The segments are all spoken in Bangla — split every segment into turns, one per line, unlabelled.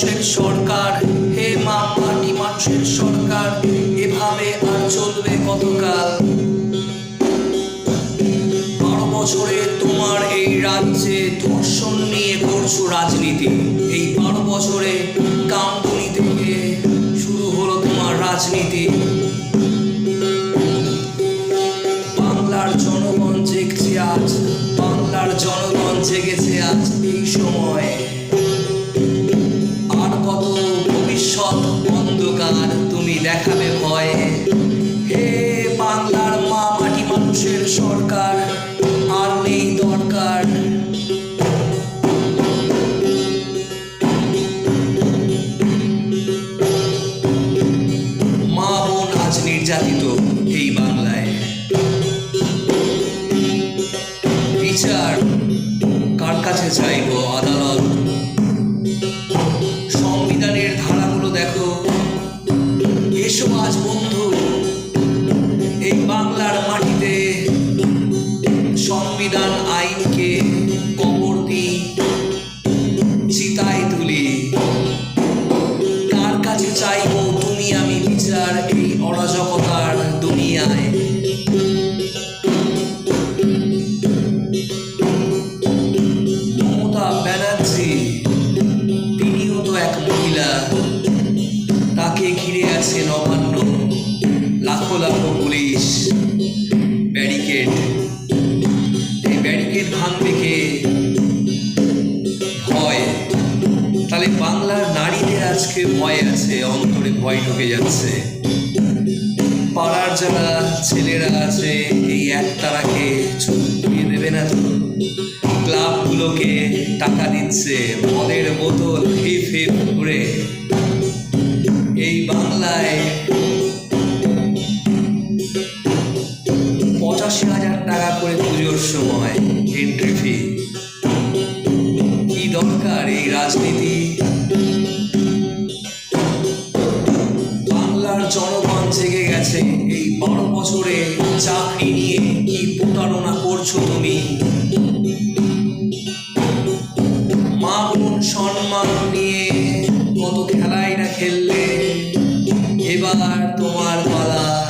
মানুষের সরকার। হে মা মাটি মানুষের সরকার। এভাবে আর চলবে কতকাল? বারো বছরে তোমার এই রাজ্যে ধর্ষণ নিয়ে করছ রাজনীতি। এই বারো বছরে কামদুনি থেকে শুরু হলো তোমার রাজনীতি। বাংলার জনগণ জেগছে আজ। বাংলার জনগণ জেগেছে আজ এই সময়। দেখাবে ভয় সংবিধান কবর দিই চিতায় তুলি। কার কাছে চাইব তুমি আমি বিচার এই অরাজকতার দুনিয়ায়? মমতা ব্যানার্জি, তিনিও তো এক মহিলা। তাকে ঘিরে আছে নবান্ন, লাখো লাখো পুলিশ। ভাঙবে ভয়। তাহলে বাংলার নারীদের আজকে ভয় আছে, অন্তরে ভয় ঢুকে যাচ্ছে। পাড়ার যারা ছেলেরা আছে, এই এক তারাকে ছুটিয়ে দেবে না তো? ক্লাবগুলোকে টাকা দিচ্ছে মদের বোতল হিপ হিপ করে এই বাংলায় পঁচাশি হাজার টাকা করে পুজোর সময় এন্ট্রি ফি কি দরকার এই রাজনীতি? বাংলার জনগণ জেগে গেছে এই বারো বছরে চাকরি নিয়ে। কি প্রতারণা করছ তুমি? মা বোন সম্মান নিয়ে কত খেলাই না খেললে? এবার তোমার পালা।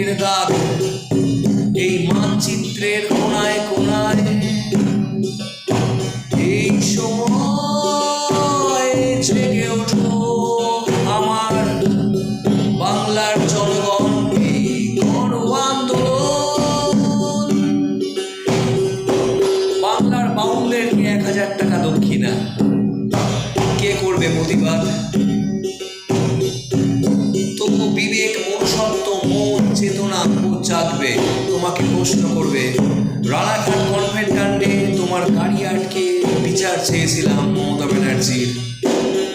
রক্তের দাগ, এই মানচিত্রের কোনায় কোনায়, এই সময় জেগে আমার বাংলার জনগণ গণ আন্দোলন। বাংলার এক হাজার টাকা দক্ষিণা। কে করবে প্রতিবাদ? তবু বিবেক মনুষ্যত্ব মন চেতনা জাগবে, তোমাকে প্রশ্ন করবে, রানাঘাট কনভেন্ট কাণ্ডে তোমার গাড়ি আটকে বিচার চেয়েছিলাম মমতা ব্যানার্জির।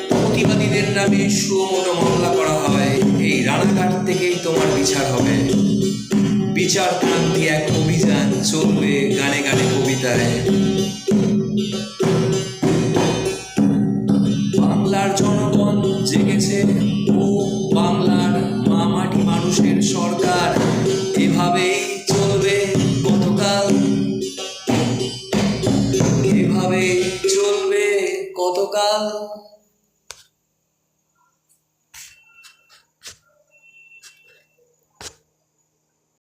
প্রতিবাদীদের নামে সুমোটো মামলা করা হয়, এই রানাঘাট থেকেই তোমার বিচার হবে। বিচার ক্রান্তি এক অভিযান চলবে গানে গানে কবিতায়। বাংলার জনগণ জেগেছে মানুষের সরকার এভাবেই চলবে কতকাল এভাবে চলবে কতকাল